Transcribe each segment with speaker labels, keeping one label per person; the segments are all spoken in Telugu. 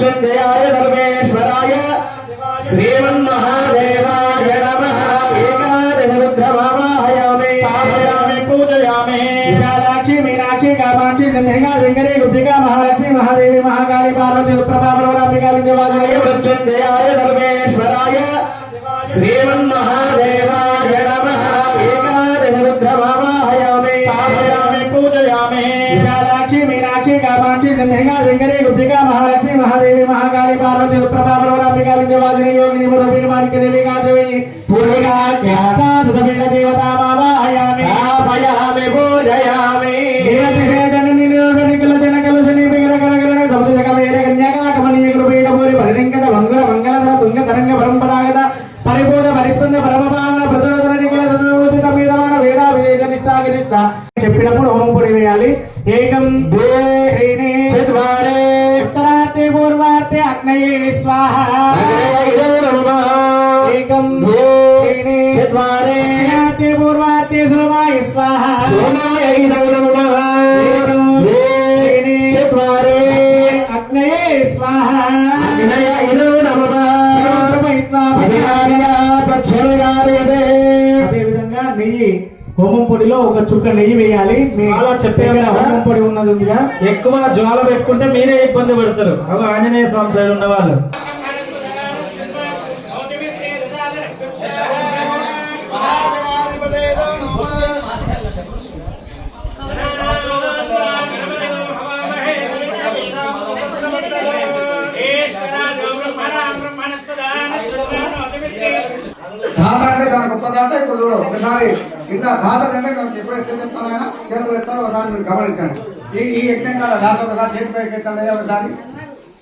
Speaker 1: మృత్యుంజయాయ సర్వేశ్వరాయ శ్రీమన్మహాదేవాయ నమః. ఏకాదశ రుద్రమావాహయామి
Speaker 2: పాపయామి పూజయామి.
Speaker 1: విశాలాక్షి మీనాక్షి కామాక్షి సింహిగా సింగరి గుప్తిగా మహాలక్ష్మి మహాదేవి మహాకాళి పార్వతి దేవాలయ మృత్యుంజయాయ సర్వేశ్వరాయ శ్రీమన్మహాదేవాయ విశాలాక్షి మీనాక్షి కామాక్షి సింహిగా సింగరి గుప్తిగా మహాలక్ష్మి మహాదేవి మహాకాళి పార్వతి ప్రభావరాంబికాలి దేవాలయ యోగిని మురవీని మాణిక్య దేవి గాత్రి పూర్విగా ఖ్యాత సుధమేన దేవతామావాహయామి ఆపయామి పూజయామి జనని అదేవిధంగా నెయ్యి హోమం పొడిలో ఒక చుక్క నెయ్యి వేయాలి. మీ
Speaker 2: అలా చెప్పే.
Speaker 1: హోమం పొడి ఉన్నది
Speaker 2: ఎక్కువ జ్వాల పెట్టుకుంటే మీరే ఇబ్బంది పడతారు. అవి ఆంజనేయ స్వామి సైడ్ ఉన్న వాళ్ళు
Speaker 3: ధాత అంటే చాలా గొప్ప ధాత ఇప్పుడు చూడు ఒకసారి కింద ధాత అంటే కనుక ఎప్పుడు ఎక్కడ చెప్తాను ఆయన చేతులు ఎత్తాను ఒకసారి మీరు గమనించండి. ఈ ఈ యజ్ఞం కాల ధాత ఒకసారి చేతి పైకి ఎత్తాను ఒకసారి?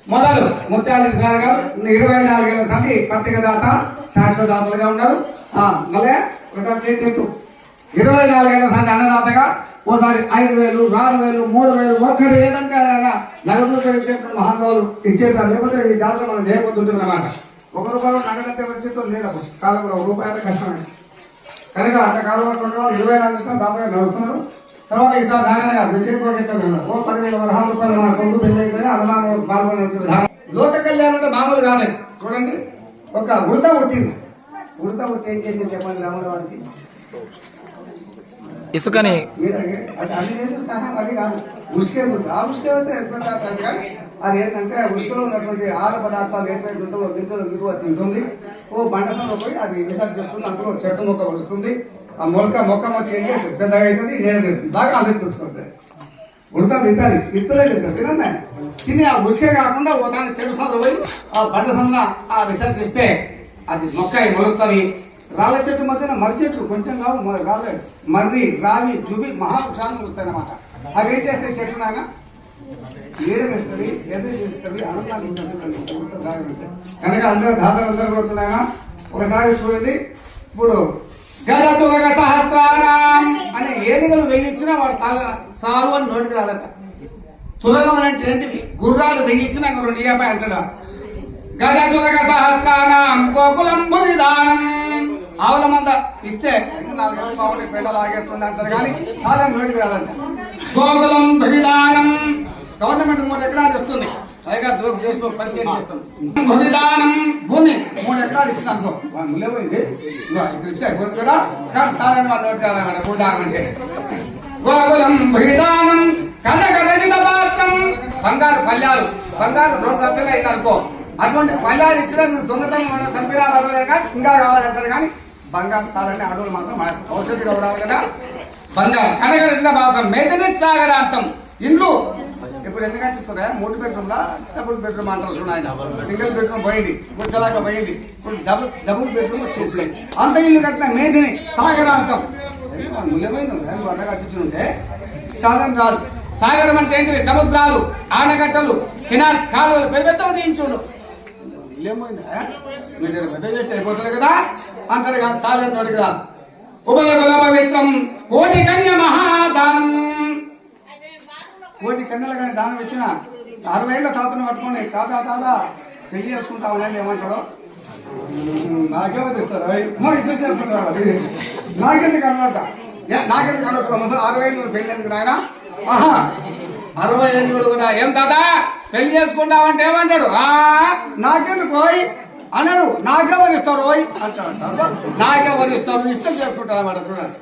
Speaker 3: మొదలు ముత్యాల సార్ గారు ఇరవై నాలుగేళ్ళ సంది పత్రిక దాత శాశ్వతదాతలుగా ఉన్నారు. మళ్ళీ ఒకసారి చేతి ఎత్తు. ఇరవై నాలుగేళ్ళ సంది అన్నదాతగా ఓసారి ఐదు వేలు ఆరు వేలు మూడు వేలు ఒక్కరు ఏదంటే నగదు నగదుతో ఇచ్చేటువంటి మహానుభావులు ఇచ్చేటారు లేకపోతే ఈ జాతర మనం చేయబోతుంటుంది అన్నమాట. ఒక రూపాయలు నగదంటే వచ్చేతో లేదు కాలంలో ఒక రూపాయి అంటే కష్టమే. కనుక అంత కాలం పట్టుకుంటే వాళ్ళు ఇరవై నాలుగు నిమిషాలు దాదాపు నడుస్తున్నారు తర్వాత ఈసారి నారాయణ గారు వెచ్చిపోతున్నారు ఓ పదివేల పదహారు రూపాయలు మన కొడుకు పెళ్ళి అయిపోయి అన్నదానం పాల్గొని విధానం. లోక కళ్యాణం అంటే మామూలు కాలేదు. చూడండి. ఒక ఉడత పుట్టింది ఉడత పుట్టి ఏం చేసింది చెప్పండి రాముల వారికి?
Speaker 2: ఇసుకని
Speaker 3: అది అన్ని చేసిన సహాయం అది కాదు. ఉసుకే ఆ ఉసుకే అయితే ఎక్కువ శాతం కానీ అది ఏంటంటే ఉసుకలో ఉన్నటువంటి ఆహార పదార్థాలు ఏదైతే ఉంటుందో గింజలు దిగువ తింటుంది. ఓ బండలో పోయి అది విసర్జిస్తుంది అందులో చెట్టు మొక్క వస్తుంది ఆ మొలక మొక్క వచ్చి ఏం చేస్తుంది? పెద్దగా అవుతుంది నేను తెస్తుంది. బాగా ఆలోచించుకోండి ఉడతా తింటుంది తిత్తలే తింటారు తినండి తిని ఆ ఉసుకే కాకుండా ఓ దాన్ని చెడు సందులో పోయి ఆ బండ సందున ఆ విసర్జిస్తే అది మొక్క మొలుస్తుంది. రాళ్ళ చెట్టు మధ్యన మర్రి చెట్లు కొంచెం కావు రాళ్ళ. మర్రి రావి జుబి మహావృక్షాలు వస్తాయి అన్నమాట అవి ఏం చేస్తాయి చెట్టు నాయన ఏడం ఇస్తుంది సేద చేస్తుంది ఆనందాన్ని కనుక అందరూ దాతలు అందరూ కూర్చున్నాయన ఒకసారి చూడండి. ఇప్పుడు గజతుగ సహస్రాణం అనే ఏనుగలు వెయ్యించినా వాడు సారు అని నోటికి రాదట. తురగం అంటే ఏంటిది? గుర్రాలు వెయ్యించినా రెండు యాభై అంటాడు? గజతురగ సహస్రాణం గోకులం విధానం ఆవుల మంద ఇస్తే నాలుగు రోజులు బాగుంది పెండ లాగేస్తుంది అంటారు కానీ సాధారణ నోటికి రాదంట. గోకులం విధానం గవర్నమెంట్ మూడు ఎకరాలు ఇస్తుంది. పైగా దూరం చేసి పరిచయం చేస్తాం. విధానం భూమి మూడు ఎకరాలు ఇచ్చిన అనుకో ఇక్కడ ఇచ్చి అయిపోతుంది కదా. కానీ సాధన వాళ్ళు అంటే. గోకులం విధానం కనక రజిత పాత్రం బంగారు పల్యాలు. బంగారు రెండు లక్షలు అయింది అనుకో. అటువంటి పల్యాలు ఇచ్చిన నువ్వు దొంగతనం ఏమైనా చంపిరాలు ఇంకా కావాలంటారు కానీ బంగారు సాలని అడవులు మాత్రం ఔషధి కావాలి కదా. బంగారు కనక రజిత పాత్రం మెదని సాగరాంతం. ఇండ్లు ఇప్పుడు ఎందుకంటే చూస్తున్నాయా మూడు బెడ్రూమ్ లా డబుల్ బెడ్రూమ్ అంటారు చూడండి ఆయన. సింగిల్ బెడ్రూమ్ పోయింది. గుడ్డలాగా పోయింది. ఇప్పుడు డబుల్ డబుల్ బెడ్రూమ్ వచ్చేసి అంత ఇల్లు కట్టిన మేదిని సాగరాంతం. ముళ్ళపోయింది కట్టించుంటే సాధన రాదు సాగరం అంటే ఏంటివి సముద్రాలు ఆనకట్టలు కినాల్స్ కాలువలు పెద్ద పెద్దలు తీయించుండు. ఏమైందా మీరు పెద్ద చేస్తే అయిపోతుంది కదా? అంతటి కాదు సాధన నోటికి రాదు ఉభయ కుల పవిత్రం కోటి కన్య మహాదానం. కోటి కన్యల కానీ దానం ఇచ్చిన అరవై ఏళ్ళ తాతను పట్టుకొని తాత తాత పెళ్ళి చేసుకుంటామని ఏమంటాడు? నాకేమో తెస్తారు అమ్మో ఇస్తే చేసుకుంటారు అది. నాకెందుకు అనమాట నాకెందుకు అనవచ్చు అరవై ఏళ్ళు పెళ్ళి ఎందుకు నాయన? ఆహా అరవై ఏళ్ళు కూడా ఏం తాత?
Speaker 4: పెళ్ళి చేసుకుంటావంటే ఏమంటాడు? ఆ? నాకెందుకు పోయి అన్నాడు నాకే ఇస్తారు పోయి అంటాడు నాకే ఇస్తారు ఇష్టం చేసుకుంటారు అన్నమాట చూడండి.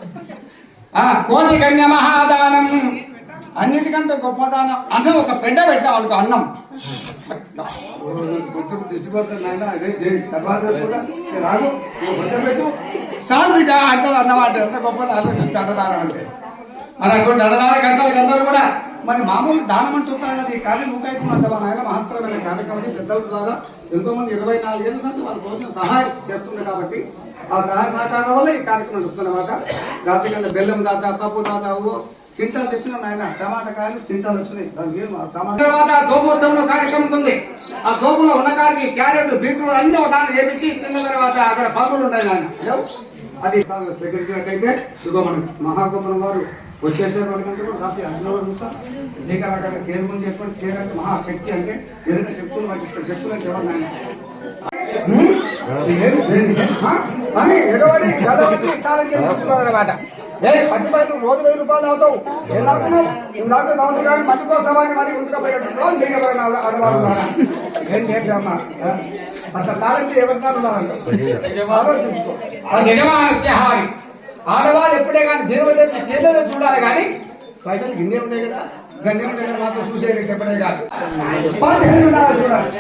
Speaker 4: కోటి కన్య మహాదానం. అన్నిటికంటే గొప్పదానం అన్నం ఒక పెద్ద పెట్టా వాళ్ళకి అన్నం.
Speaker 3: కొంచెం దిష్టి పడుతుంది అదే చేయి తర్వాత కూడా రాదు నువ్వు పెట్టు
Speaker 4: సార్ బిడ్డ అంటాడు అన్నమాట. ఎంత గొప్ప ఆలోచించి అన్నదానం అంటే. మరి అటువంటి అన్నదాన గంటలు గంటలు కూడా
Speaker 3: మరి మామూలు దానం అంటున్నారు కదా ఈ కార్యం ముఖ్యమంటే మన ఆయన మహత్తరమైన కార్యక్రమం పెద్దల ద్వారా ఎంతో మంది ఇరవై నాలుగేళ్ళ సంది వాళ్ళ కోసం సహాయం చేస్తుంది కాబట్టి ఆ సహాయ సహకారం వల్ల ఈ కార్యక్రమం చూస్తున్నమాట రాత్రి కింద బెల్లం దాత పప్పు దాత ఓ కింటాలు తెచ్చిన నాయన టమాటా కాయలు కింటాలు వచ్చినాయి. దానికి ఏం ఆ టమాటా.
Speaker 4: తర్వాత గోమూత్రంలో కార్యక్రమం ఉంది ఆ గోపులో ఉన్న కాడికి క్యారెట్ బీట్రూట్ అన్ని ఒక దాన్ని వేపించి తిన్న తర్వాత అక్కడ పప్పులు ఉంటాయి నాయన?
Speaker 3: అది స్వీకరించినట్టయితే ఇదిగో మన మహాగోపురం వారు వచ్చేసే వాళ్ళకంటే కూడా. రాత్రి అసలు చూస్తాం. ఇదే రకాల కేర్ గురించి చెప్పండి. కేర్ అంటే మహాశక్తి అంటే వేరే శక్తులు మాకు ఇస్తారు శక్తులు అంటే ఎవరు నాయన?
Speaker 4: అని ఎగబడి గల వచ్చి కాలం చేస్తున్నాడు అనమాట ఏ పది పైకి రోజు వెయ్యి రూపాయలు అవుతావు ఏం లాగుతున్నావు నువ్వు దాకా అవును కానీ మంచి కోసం అని మరి ఉంచుకోపోయాడు రోజు దిగబడిన ఆడవాళ్ళు
Speaker 3: ఏం చేద్దామా? అట్లా తాళంచి ఎవరికాలు ఆలోచించుకో.
Speaker 4: ఆడవాళ్ళు ఎప్పుడే కానీ దేవుడు తెచ్చి చేతులు చూడాలి కానీ
Speaker 3: పైసలు గిన్నె ఉంటాయి కదా. గన్నె మాత్రం చూసేది చెప్పడే కాదు.
Speaker 4: పదిహేను ఉండాలి చూడాలి.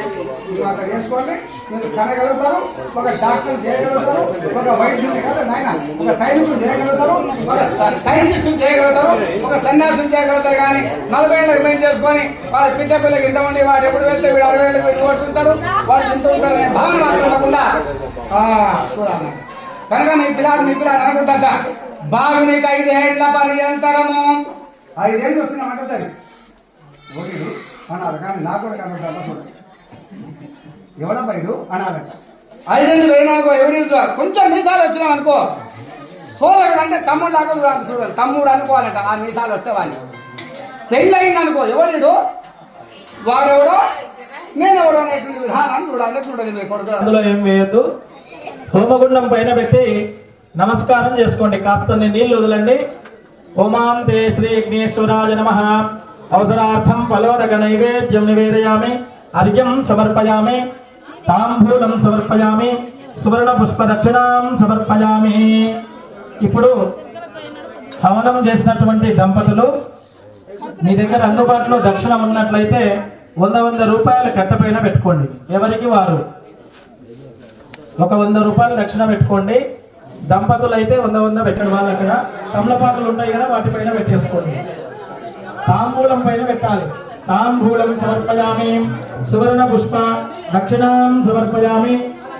Speaker 3: మీరు చేసుకోండి. మీరు కనగలుగుతారు ఒక డాక్టర్ చేయగలుగుతారు ఒక వైద్యుని కాదు నాయన. ఒక సైనికుడు చేయగలుగుతారు
Speaker 4: ఒక సైంటిస్టులు చేయగలుగుతారు ఒక సన్యాసం చేయగలుగుతారు కానీ నలభై ఏళ్ళకి మేము చేసుకొని వాళ్ళ పిట్ట పిల్లకి ఇంత ఉండి వాడు ఎప్పుడు వెళ్తే వీడు అరవై ఏళ్ళకి వీడు ఓడుతుంటాడు వాడు ఇంత ఉంటాడు అనే భావన మాత్రం కాకుండా చూడాలి. కనుక మీ పిల్లాడు మీ పిల్లాడు అనుకుంటా బాగు నీకు ఐదేళ్ళ పర్యంతరము.
Speaker 3: ఐదేళ్ళు వచ్చిన అంటుంది ఓటీలు అన్నారు కానీ నా కూడా కనుక చూడండి ఎవడ బయలు అనాలంట
Speaker 4: ఐదేళ్ళు పోయినాకో ఎవరి కొంచెం మీసాలు వచ్చినాం అనుకో. సోదరుడు అంటే తమ్ముడు లాగా చూడాలి తమ్ముడు అనుకోవాలంట ఆ మీసాలు వస్తే వాడిని. పెళ్ళయింది అనుకో ఎవడు వాడెవడో? నేనెవడో అనేటువంటి విధానాన్ని చూడాలి చూడాలి కొడుకు
Speaker 2: అందులో ఏం వేయద్దు. హోమగుండం పైన పెట్టి నమస్కారం చేసుకోండి. కాస్త నీళ్ళు వదలండి. ఓమాం తే శ్రీ విఘ్నేశ్వరాయ నమ. అవసరార్థం ఫలోదక నైవేద్యం నివేదయామి అర్ఘ్యం సమర్పయామి తాంబూలం సమర్పయామి సువర్ణ పుష్ప దక్షిణాం సమర్పయామి. ఇప్పుడు హవనం చేసినటువంటి దంపతులు మీ దగ్గర అందుబాటులో దక్షిణ ఉన్నట్లయితే వంద వంద రూపాయలు కట్టపైన పెట్టుకోండి. ఎవరికి వారు? ఒక వంద రూపాయలు దక్షిణ పెట్టుకోండి. దంపతులు అయితే వంద వంద పెట్టండి వాళ్ళు అక్కడ. తమలపాకులు ఉంటాయి కదా వాటిపైన పెట్టేసుకోండి. తాంబూలం పైన పెట్టాలి. తాంబూలం సమర్పయామి సువర్ణ పుష్ప దక్షిణాం సమర్పయామి.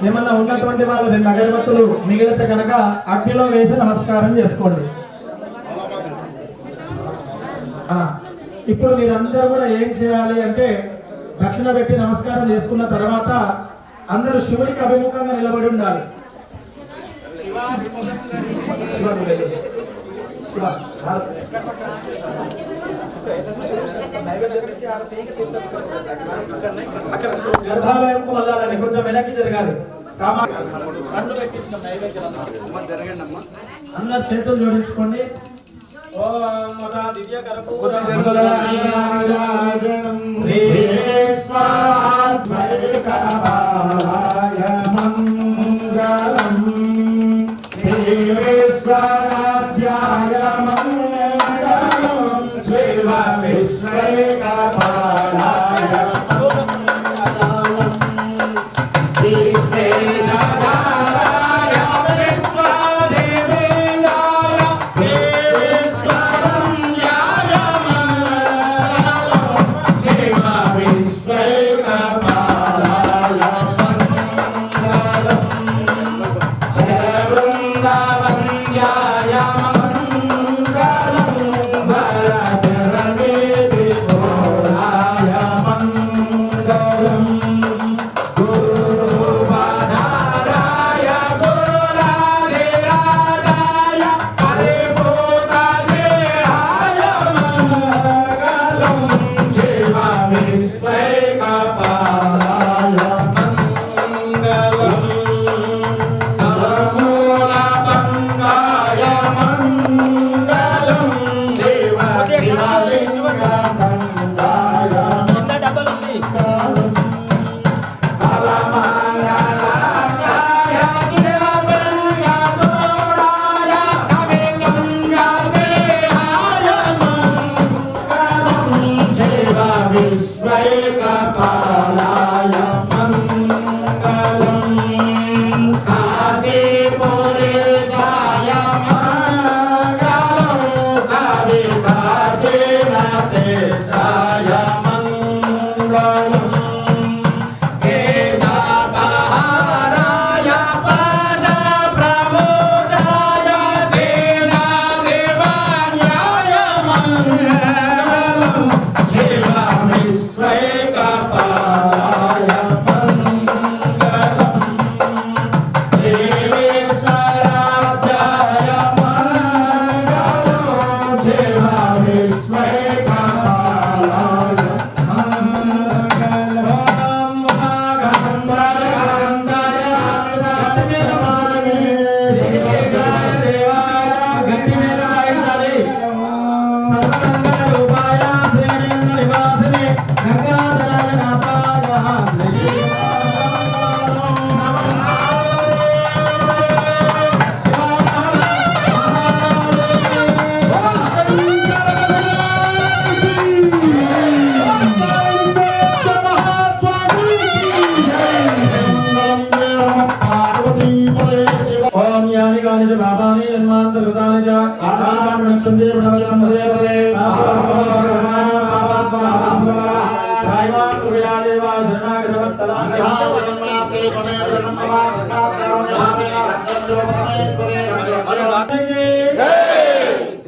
Speaker 2: ఏమన్నా ఉన్నటువంటి వాళ్ళు రెండు అగరబత్తులు మిగిలితే కనుక అగ్నిలో వేసి నమస్కారం చేసుకోండి. ఇప్పుడు మీరందరూ కూడా ఏం చేయాలి అంటే దక్షిణ పెట్టి నమస్కారం చేసుకున్న తర్వాత అందరూ శివుడికి అభిముఖంగా నిలబడి ఉండాలి. శివ శివ, గర్భాలయంకు వెళ్ళాలని కొంచెం వెనక్కి జరగాలి అందరు చేతులు జోడించుకోండి. ఓం దివ్య కర్పూర. శ్రీ మంగళం Israel.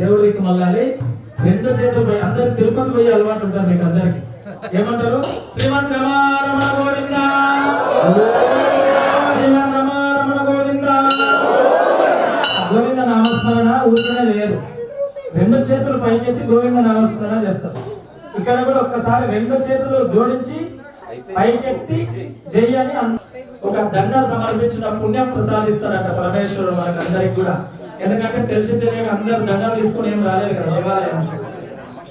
Speaker 2: దేవుడికి మళ్ళాలి. రెండు చేతులు పోయి అందరు తిరుపతి పోయి అలవాటు ఉంటారు మీకు అందరికి. ఏమంటారు? శ్రీమద్ రమారమణ గోవింద. శ్రీమద్ రమారమణ గోవింద. గోవింద నామస్మరణ ఊరికనే లేరు రెండు చేతులు పైకెత్తి గోవింద నామస్మరణ చేస్తారు ఇక్కడ కూడా ఒక్కసారి రెండు చేతులు జోడించి పైకెత్తి జై అని ఒక దండ సమర్పించిన పుణ్యం ప్రసాదిస్తారట పరమేశ్వరుడు మనకు అందరికి కూడా. ఎందుకంటే తెలిసి తెలియక అందరు దండ తీసుకుని ఏం రాలేదు కదా దేవాలయం